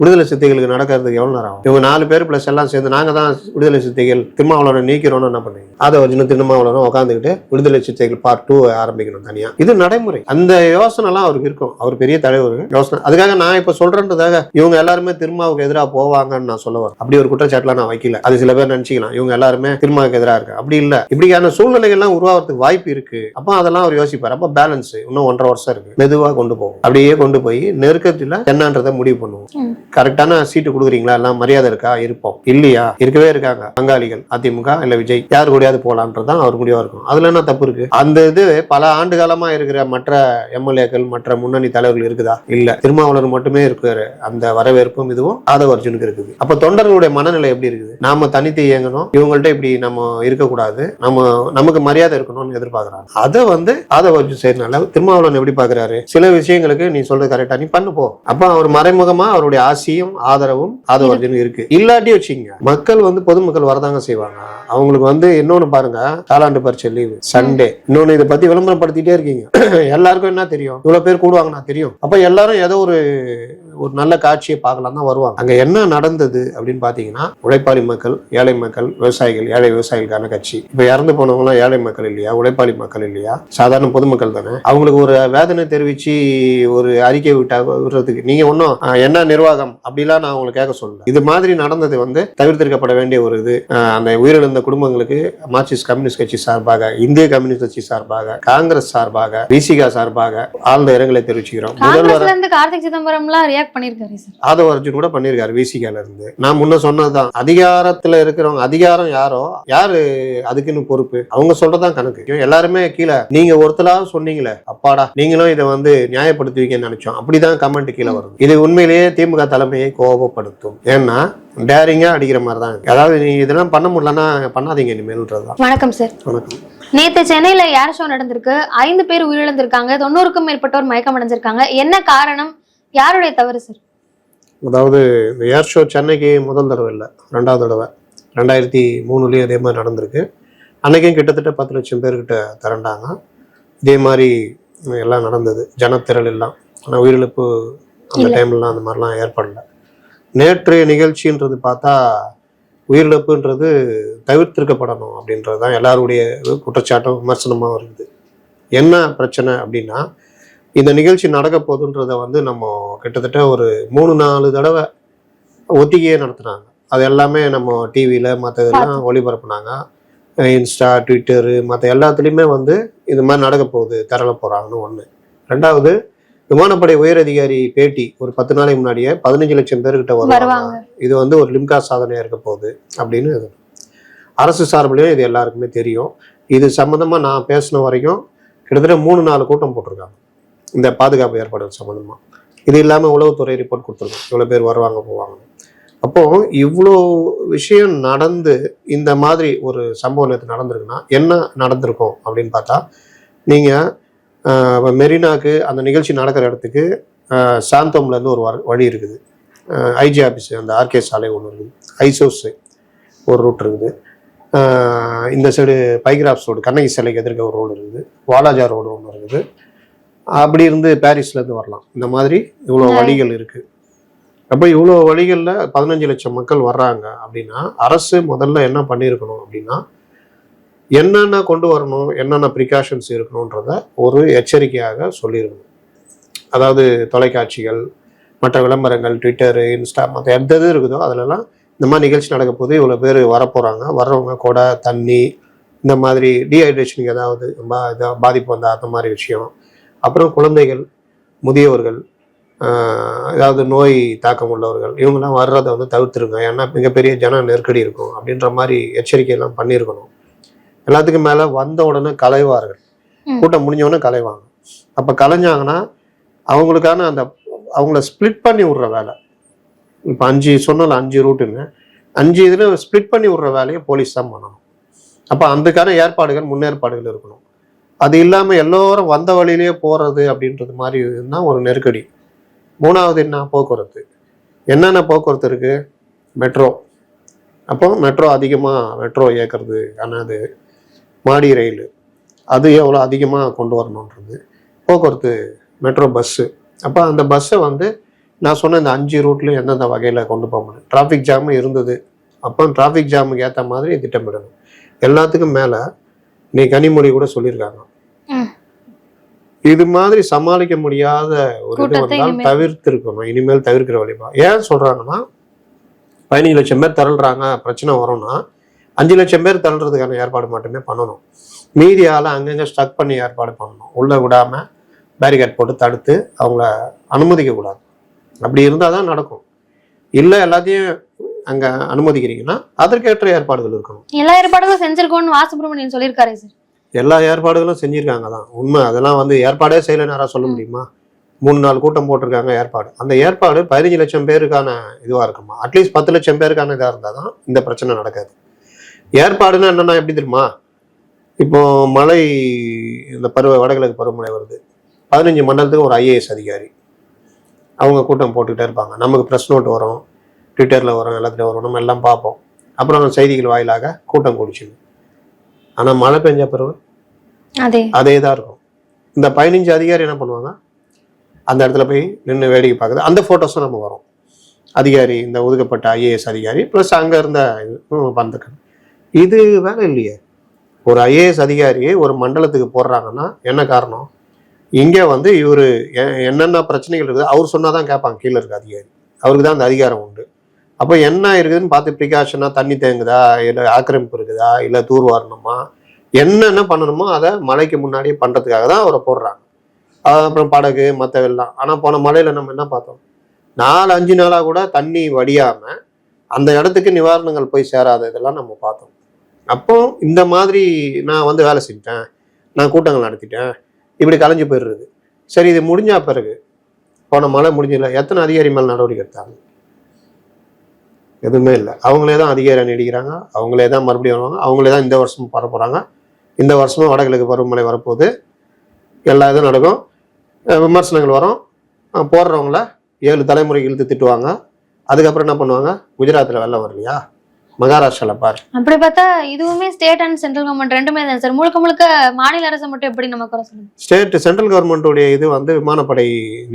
விடுதலை சிறுத்தைகளுக்கு நடக்கிறதுக்கு எவ்வளவு நேரம் ஆகும்? இவங்க நாலு பேர் பிளஸ் எல்லாம் சேர்ந்து நாங்க தான் விடுதலை சிறுத்தைகள் திருமாவளவன் நீக்கிறோம்னு என்ன பண்ணுவீங்க? அதை வச்சுன்னு திருமாவளவன் உட்காந்துக்கிட்டு விடுதலை சிறுத்தைகள் பார்ட் டூ ஆரம்பிக்கணும் தனியா. இது நடைமுறை. அந்த யோசனை எல்லாம் அவருக்கு இருக்கும். அவர் பெரிய தலைவர். யோசனை. அதுக்காக நான் இப்ப சொல்றேன்றதாக இவங்க எல்லாருமே திருமாவுக்கு எதிராக போவாங்கன்னு நான் சொல்ல வரேன். அப்படி ஒரு குற்றச்சாட்டுலாம் நான் வைக்கல. அது சில பேர் நினச்சிக்கலாம். இவங்க எல்லாருமே திருமாவுக்கு எதிராக இருக்கு. அப்படி இல்ல. இப்படியான சூழ்நிலைகள்லாம் உருவாகிறதுக்கு வாய்ப்பு இருக்கு. அப்ப அதெல்லாம் அவர் யோசிப்பார். அப்ப பேலன்ஸ் இன்னும் ஒன்றரை வருஷம் இருக்கு. மெதுவா கொண்டு போவோம். அப்படியே கொண்டு போய் நெருக்கத்தில் என்னன்றதை முடிவு பண்ணுவோம். கரெக்டான சீட்டு கொடுக்குறீங்களா? எல்லாம் மரியாதை இருக்கா? இருப்போம். இல்லையா? இருக்கவே இருக்காங்க. பங்காளிகள் அதிமுக இல்ல விஜய். யார் கூடயாவது போலான்றதுதான் அவர் முடிவா இருக்கும். அதுல என்ன தப்பு இருக்கு? அந்த இது பல ஆண்டு காலமா இருக்கிற மற்ற எம்எல்ஏக்கள் மற்ற முன்னணி தலைவர்கள் இருக்குதா? இல்ல. திருமாவளர் மட்டுமே இருக்கிற அந்த வரவேற்பும் இதுவும் ஆதவ அர்ஜுனுக்கு இருக்குது. அப்ப தொண்டர்களுடைய மனநிலை எப்படி இருக்குது? நாம தனித்து இயங்கணும். இவங்கள்ட்ட இப்படி நம்ம இருக்கக்கூடாது. நம்ம நமக்கு மரியாதை இருக்கணும்னு எதிர்பார்க்கறாங்க. அதை வந்து ஆதவ அர்ஜுன் செய்யறதுனால திருமாவளவன் எப்படி பாக்குறாரு சில விஷயங்களுக்கு நீ சொல்றது கரெக்டா நீ பண்ணு போ. அப்ப அவர் மறைமுகமா அவருடைய ஆசை ஆசையும் ஆதரவும் அர்ஜுனுக்கு இருக்கு. இல்லாட்டி வச்சுங்க மக்கள் வந்து பொதுமக்கள் வரதாங்க செய்வாங்க. அவங்களுக்கு வந்து இன்னொன்னு பாருங்க காலாண்டு பரீட்சை லீவு சண்டே இன்னொன்னு இதை பத்தி விளம்பரப்படுத்திட்டே இருக்கீங்க. எல்லாருக்கும் என்ன தெரியும்? இவ்வளவு பேர் கூடுவாங்கன்னா தெரியும். அப்ப எல்லாரும் ஏதோ ஒரு ஒரு நல்ல காட்சியை பார்க்கலாம் தான் வருவாங்க. அங்க என்ன நடந்தது அப்படின்னு பாத்தீங்கன்னா உழைப்பாளி மக்கள் ஏழை மக்கள் விவசாயிகள் ஏழை விவசாயிகளுக்கான கட்சி. இப்ப இறந்து போனவங்களாம் ஏழை மக்கள் இல்லையா? உழைப்பாளி மக்கள் இல்லையா? சாதாரண பொதுமக்கள் தானே? அவங்களுக்கு ஒரு வேதனை தெரிவிச்சு ஒரு அறிக்கை விட்டா விடுறதுக்கு நீங்க ஒன்றும் என்ன நிர்வாகம் அப்படிலாம் நான் உங்களுக்கு கேட்க சொல்லல. இது மாதிரி நடந்தது வந்து தவிர்த்திருக்கப்பட வேண்டிய ஒரு இது. அந்த உயிரிழந்த குடும்பங்களுக்கு மார்க்சிஸ்ட் கம்யூனிஸ்ட் கட்சி சார்பாக இந்திய கம்யூனிஸ்ட் கட்சி சார்பாக காங்கிரஸ் சார்பாக விசிகா சார்பாக ஆழ்ந்த இரங்கலை தெரிவிச்சுக்கிறோம். முதல்வர் கார்த்திக் சிதம்பரம்லாம் ரியாக்ட் பண்ணிருக்காரு சார் ஆதவ அர்ஜுன் கூட பண்ணியிருக்காரு விசிகால இருந்து. நான் முன்ன சொன்னதுதான். அதிகாரத்துல இருக்கிறவங்க அதிகாரம் யாரோ யாரு அதுக்குன்னு பொறுப்பு. அவங்க சொல்றதுதான் கணக்கு. எல்லாருமே கீழே நீங்க ஒருத்தலாவது சொன்னீங்களே அப்பாடா நீங்களும் இதை வந்து நியாயப்படுத்துவீங்கன்னு நினைச்சோம். அப்படிதான் கமெண்ட் கீழே வரும். இது உண்மையிலேயே திமுக தலைமையை கோபப்படுத்தும். ஏன்னா டேரிங்கா அடிக்கிற மாதிரி தான். அதாவது நீ இதெல்லாம் பண்ண முடியலன்னா பண்ணாதீங்க இனிமேல்ன்றதுதான். வணக்கம் சார் வணக்கம். நேத்து சென்னையில ஏர் ஷோ நடந்திருக்கு? ஐந்து பேர் உயிரிழந்திருக்காங்க. தொண்ணூறுக்கும் மேற்பட்டோர் மயக்கம் அடைஞ்சிருக்காங்க என்ன காரணம்? யாருடைய தவறு சார்? அதாவது இந்த ஏர் ஷோ சென்னைக்கு முதல் தடவை இல்லை ரெண்டாவது தடவை. ரெண்டாயிரத்தி மூணுலேயும் அதே மாதிரி நடந்திருக்கு. அன்னைக்கும் கிட்டத்தட்ட பத்து லட்சம் பேர்கிட்ட திரண்டாங்க. இதே மாதிரி எல்லாம் நடந்தது. ஜனத்திரள் எல்லாம். ஆனால் உயிரிழப்பு அந்த. டைம்லலாம் அந்த மாதிரிலாம் ஏற்படல. நேற்றைய நிகழ்ச்சின்றது பார்த்தா உயிரிழப்புன்றது தவிர்த்திருக்கப்படணும் அப்படின்றது தான் எல்லாருடைய குற்றச்சாட்டும் விமர்சனமாக இருக்குது என்ன பிரச்சனை அப்படின்னா இந்த நிகழ்ச்சி நடக்க போகுதுன்றத வந்து நம்ம கிட்டத்தட்ட ஒரு மூணு நாலு தடவை ஒத்திகையே நடத்துனாங்க. அது எல்லாமே நம்ம டிவியில் மற்ற இதெல்லாம் ஒளிபரப்புனாங்க. இன்ஸ்டா ட்விட்டரு மற்ற எல்லாத்துலேயுமே வந்து இது மாதிரி நடக்க போகுது தரல போகிறாங்கன்னு ஒன்று ரெண்டாவது விமானப்படை உயரதிகாரி பேட்டி ஒரு பத்து நாளைக்கு முன்னாடியே பதினஞ்சு லட்சம் பேர்கிட்ட வருவாங்க. வருவாங்க. இது வந்து ஒரு லிம்கா சாதனையாக இருக்க போகுது அப்படின்னு. அரசு சார்பிலையும் இது எல்லாருக்குமே தெரியும். இது சம்மந்தமாக நான் பேசின வரைக்கும் கிட்டத்தட்ட மூணு நாலு கூட்டம் போட்டிருக்காங்க. இந்த பாதுகாப்பு ஏற்பாடு சம்மந்தமாக இது இல்லாமல் உளவுத்துறை ரிப்போர்ட் கொடுத்துருக்கோம். இவ்வளோ பேர் வருவாங்க போவாங்க அப்போ இவ்வளோ விஷயம் நடந்து இந்த மாதிரி ஒரு சம்பவம் நேற்று நடந்திருக்குன்னா என்ன நடந்திருக்கும் அப்படின்னு பார்த்தா நீங்கள் மெரினாக்கு அந்த நிகழ்ச்சி நடக்கிற இடத்துக்கு சாந்தோம்லேருந்து ஒரு வழி இருக்குது. ஐஜி ஆஃபீஸ் அந்த ஆர்கே சாலை ஒன்று இருக்குது. ஐசோஸ் ஒரு ரூட் இருக்குது. இந்த சைடு பைகிராப்ஸ் ரோடு கண்ணகி சிலைக்கு எதிர்க்க ஒரு ரோடு இருக்குது. வாலாஜா ரோடு ஒன்று இருக்குது. அப்படி இருந்து பாரிஸ்லேருந்து வரலாம். இந்த மாதிரி இவ்வளோ. வழிகள் இருக்குது அப்போ இவ்வளோ வழிகளில் பதினஞ்சு லட்சம் மக்கள் வர்றாங்க அப்படின்னா அரசு முதல்ல என்ன பண்ணியிருக்கணும் அப்படின்னா என்னென்ன கொண்டு வரணும் என்னென்ன ப்ரிகாஷன்ஸ் இருக்கணுன்றத ஒரு எச்சரிக்கையாக சொல்லியிருக்கணும் அதாவது தொலைக்காட்சிகள் மற்ற விளம்பரங்கள் ட்விட்டரு இன்ஸ்டா மற்ற எந்த இது இருக்குதோ அதிலலாம் இந்த மாதிரி நிகழ்ச்சி நடக்க போது இவ்வளோ பேர் வரப்போகிறாங்க வர்றவங்க கொடை தண்ணி இந்த மாதிரி டீஹைட்ரேஷனுக்கு ஏதாவது பா- இதா- பாதிப்பு வந்தா அந்த மாதிரி விஷயம். அப்புறம் குழந்தைகள் முதியவர்கள் ஏதாவது நோய் தாக்கம் உள்ளவர்கள் இவங்கெல்லாம் வர்றதை வந்து தவிர்த்துருங்க. ஏன்னா மிகப்பெரிய ஜன நெருக்கடி இருக்கும். அப்படின்ற மாதிரி எச்சரிக்கையெல்லாம் பண்ணியிருக்கணும். எல்லாத்துக்கும் மேலே வந்த உடனே கலைவார்கள். கூட்டம் முடிஞ்ச உடனே கலைவாங்க. அப்போ கலைஞ்சாங்கன்னா அவங்களுக்கான அந்த அவங்கள ஸ்ப்ளிட் பண்ணி விடுற வேலை. இப்போ அஞ்சு சொன்னல அஞ்சு ரூட்டுன்னு. அஞ்சு இதில் ஸ்ப்ளிட் பண்ணி விடுற வேலையை போலீஸ் தான் பண்ணணும். அப்போ அதுக்கான ஏற்பாடுகள் முன்னேற்பாடுகள் இருக்கணும். அது இல்லாமல் எல்லோரும் வந்த வழியிலேயே போகிறது அப்படின்றது மாதிரி தான் ஒரு நெருக்கடி. மூணாவது என்ன? போக்குவரத்து. என்னென்ன போக்குவரத்து இருக்குது மெட்ரோ. அப்போ மெட்ரோ அதிகமாக மெட்ரோ இயக்கிறது ஆனால் அது மாடி ரயில். அது எவ்வளோ அதிகமாக கொண்டு வரணுன்றது. போக்குவரத்து மெட்ரோ பஸ்ஸு. அப்போ அந்த பஸ்ஸை வந்து நான் சொன்ன இந்த அஞ்சு ரூட்லையும் எந்தெந்த வகையில் கொண்டு போக முடியும்? டிராஃபிக் ஜாமும் இருந்தது. அப்போ டிராஃபிக் ஜாமுக்கு ஏற்ற மாதிரி திட்டமிடணும். எல்லாத்துக்கும் மேலே நீ கனிமொழி கூட சொல்லியிருக்காங்க. இது மாதிரி சமாளிக்க முடியாத ஒரு இது வந்தால் இனிமேல் தவிர்த்திருக்கணும். இனிமேல் தவிர்க்கிற வழிபா ஏன் சொல்றாங்கன்னா பதினஞ்சு லட்சம் பேர் தள்ளுறாங்க பிரச்சனை வரும்னா அஞ்சு லட்சம் பேர் தள்ளுறதுக்கான ஏற்பாடு மட்டுமே பண்ணணும். மீதி ஆளை அங்கங்க ஸ்டக் பண்ணி ஏற்பாடு பண்ணணும். உள்ள விடாம பேரிகேட் போட்டு தடுத்து அவங்கள அனுமதிக்க கூடாது அப்படி இருந்தால் தான் நடக்கும். இல்லை எல்லாத்தையும் அங்கே அனுமதிக்கிறீங்கன்னா அதற்கேற்ற ஏற்பாடுகள் இருக்கணும். எல்லா ஏற்பாடுகளும் செஞ்சிருக்கோம்னு வா சுப்பிரமணியன் சொல்லியிருக்காரு சார். எல்லா ஏற்பாடுகளும் செஞ்சிருக்காங்க தான். உண்மை அதெல்லாம் வந்து ஏற்பாடே செய்யலைன்னு யாராவது சொல்ல முடியுமா? மூணு நாலு கூட்டம் போட்டிருக்காங்க ஏற்பாடு. அந்த ஏற்பாடு பதினஞ்சு லட்சம் பேருக்கான இதுவாக இருக்குமா? அட்லீஸ்ட் பத்து லட்சம் பேருக்கான இதாக இருந்தால் தான் இந்த பிரச்சனை நடக்காது. ஏற்பாடுன்னா என்னன்னா எப்படி தெரியுமா? இப்போ மழை இந்த பருவ வடகிழக்கு பருவமழை வருது. பதினஞ்சு மண்டலத்துக்கு ஒரு ஐஏஎஸ் அதிகாரி. அவங்க கூட்டம் போட்டுக்கிட்டே இருப்பாங்க. நமக்கு ப்ரெஸ் நோட் வரும். ட்விட்டரில் வரும் எல்லாத்துலேயும் வரும். நம்ம எல்லாம் பார்ப்போம். அப்புறம் செய்திகள் வாயிலாக கூட்டம் கூடிச்சுது. ஆனால் மழை பெஞ்ச பிறகு அதே. அதே தான் இருக்கும். இந்த பதினஞ்சு அதிகாரி என்ன பண்ணுவாங்க? அந்த இடத்துல போய் நின்று வேடிக்கை பார்க்குது. அந்த ஃபோட்டோஸும் நம்ம வரும். அதிகாரி இந்த ஒதுக்கப்பட்ட ஐஏஎஸ் அதிகாரி ப்ளஸ் அங்கே இருந்த பந்துக்கள் இது வேலை இல்லையே. ஒரு ஐஏஎஸ் அதிகாரியை ஒரு மண்டலத்துக்கு போடுறாங்கன்னா என்ன காரணம்? இங்கே வந்து இவர் என்னென்ன பிரச்சனைகள் இருக்குது அவர் சொன்னால் தான் கேட்பாங்க கீழே இருக்க அதிகாரி. அவருக்கு தான் அந்த அதிகாரம் உண்டு. அப்போ என்ன இருக்குதுன்னு பார்த்து ப்ரிகாஷனாக தண்ணி தேங்குதா? இல்லை ஆக்கிரமிப்பு இருக்குதா? இல்லை தூர்வாரணுமா என்னென்ன பண்ணணுமோ அதை மழைக்கு முன்னாடியே பண்ணுறதுக்காக தான் அவரை போடுறாங்க. அப்புறம் படகு மற்ற எல்லாம் ஆனால் போன மழையில் நம்ம என்ன பார்த்தோம்? நாலு அஞ்சு நாளாக கூட தண்ணி வடியாமல் அந்த இடத்துக்கு நிவாரணங்கள் போய் சேராத இதெல்லாம் நம்ம பார்த்தோம். அப்போ இந்த மாதிரி நான் வந்து வேலை செஞ்சிட்டேன். நான் கூட்டங்கள் நடத்திட்டேன். இப்படி கலைஞ்சு போயிடுறது. சரி இது முடிஞ்சா பிறகு. போன மழை முடிஞ்சல எத்தனை அதிகாரி மேல் நடவடிக்கை எடுத்தாங்க? எதுவுமே இல்லை. அவங்களே தான் அதிகாரி நீடிக்கிறாங்க. அவங்களே தான் மறுபடியும் வருவாங்க. அவங்களே தான் இந்த வருஷமும் வர போகிறாங்க இந்த வருஷமும் வடகிழக்கு பருவமழை வரப்போகுது. எல்லா இதுவும் நடக்கும். விமர்சனங்கள் வரும். போடுறவங்கள ஏழு தலைமுறை இழுத்து திட்டுவாங்க. அதுக்கப்புறம் என்ன பண்ணுவாங்க? குஜராத்தில் வெள்ளம் வரலையா? மகாராஷ்டிராவில் பாரு. அப்படி பார்த்தா இதுவுமே ஸ்டேட் அண்ட் சென்ட்ரல் கவர்மெண்ட் ரெண்டுமே தான் சார். முழுக்க முழுக்க மாநில அரசு மட்டும் எப்படி நம்ம குறை சொல்லணும் ஸ்டேட் சென்ட்ரல் கவர்மெண்ட்டுடைய இது வந்து விமானப்படை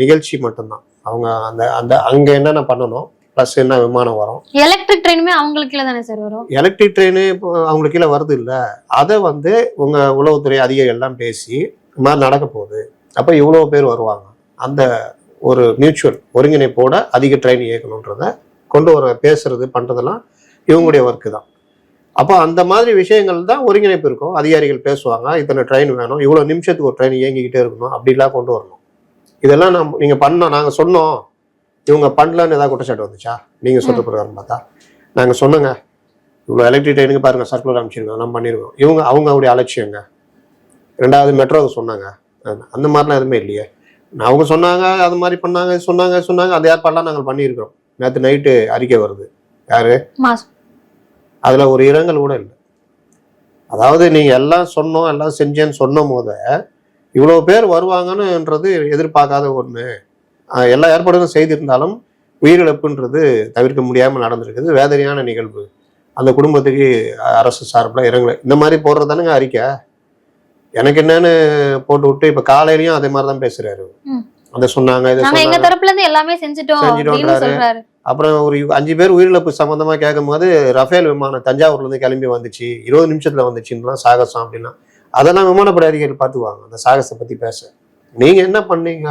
நிகழ்ச்சி மட்டும்தான். அவங்க அந்த அந்த அங்கே என்னென்ன பண்ணணும்? ப்ளஸ் என்ன விமானம் வரும். எலக்ட்ரிக் ட்ரெயினுமே அவங்களுக்கு கீழே தானே சார் வரும்? எலக்ட்ரிக் ட்ரெயின் அவங்களுக்கு கீழே வருது இல்லை. அதை வந்து உங்கள் உளவுத்துறை அதிகாரிகள் எல்லாம் பேசி இந்த மாதிரி நடக்க போகுது. அப்போ இவ்வளோ பேர் வருவாங்க. அந்த ஒரு மியூச்சுவல் ஒருங்கிணைப்போட அதிக ட்ரெயின் இயக்கணுன்றத கொண்டு வர பேசுறது பண்ணுறதெல்லாம் இவங்களுடைய ஒர்க்கு தான். அப்போ அந்த மாதிரி விஷயங்கள் தான் ஒருங்கிணைப்பு இருக்கும். அதிகாரிகள் பேசுவாங்க இத்தனை ட்ரெயின் வேணும் இவ்வளோ நிமிஷத்துக்கு ஒரு ட்ரெயின் இயங்கிக்கிட்டே இருக்கணும் அப்படிலாம் கொண்டு வரணும். இதெல்லாம் நம்ம நீங்கள் பண்ணோம் நாங்கள் சொன்னோம். இவங்க பண்ணலன்னு ஏதாவது குற்றச்சாட்டு வந்துச்சா? நீங்கள் பிரகாரம் பார்த்தா. நாங்கள் சொன்னோங்க. இவ்வளோ எலக்ட்ரிக் ட்ரெயினுக்கு பாருங்க சர்க்குலர் அமைச்சிருக்கோம் நம்ம பண்ணியிருக்கோம் இவங்க அவங்க அவருடைய அலட்சியங்க. ரெண்டாவது மெட்ரோவுக்கு சொன்னாங்க. அந்த மாதிரிலாம் எதுவுமே இல்லையே. அவங்க சொன்னாங்க அது மாதிரி பண்ணாங்க சொன்னாங்க சொன்னாங்க. அந்த ஏற்பாடெல்லாம் நாங்கள் பண்ணியிருக்கிறோம். நேற்று நைட்டு அறிக்கை வருது. யாரு? அதுல ஒரு இரங்கல் கூட இல்லை. அதாவது நீங்க எல்லாம் சொன்னோம் எல்லாம் செஞ்சேன்னு சொன்னும் போத இவ்வளவு பேர் வருவாங்கன்னுன்றது எதிர்பார்க்காத ஆஹ் எல்லா ஏற்பாடுகளும் செய்திருந்தாலும் உயிரிழப்புன்றது தவிர்க்க முடியாம நடந்திருக்குது. வேதனையான நிகழ்வு. அந்த குடும்பத்துக்கு அரசு சார்பில் இரங்கல் இந்த மாதிரி போடுறது தானுங்க அறிக்கை. எனக்கு என்னன்னு போட்டு விட்டு இப்ப காலையிலயும் அதே மாதிரி தான் பேசுறாரு. அதை சொன்னாங்க எங்க தரப்புல இருந்து எல்லாமே செஞ்சுட்டோம் அப்புறம் ஒரு அஞ்சு பேர் உயிரிழப்பு சம்பந்தமா கேட்கும்போது ரஃபேல் விமானம் தஞ்சாவூர்ல இருந்து கிளம்பி வந்துச்சு. இருபது நிமிஷத்துல வந்துச்சுன்னா சாகசம் அப்படின்னா அதெல்லாம் விமானப்படை அதிகாரிகள் பார்த்துக்குவாங்க. அந்த சாகசத்தை பத்தி பேச. நீங்க என்ன பண்ணீங்க?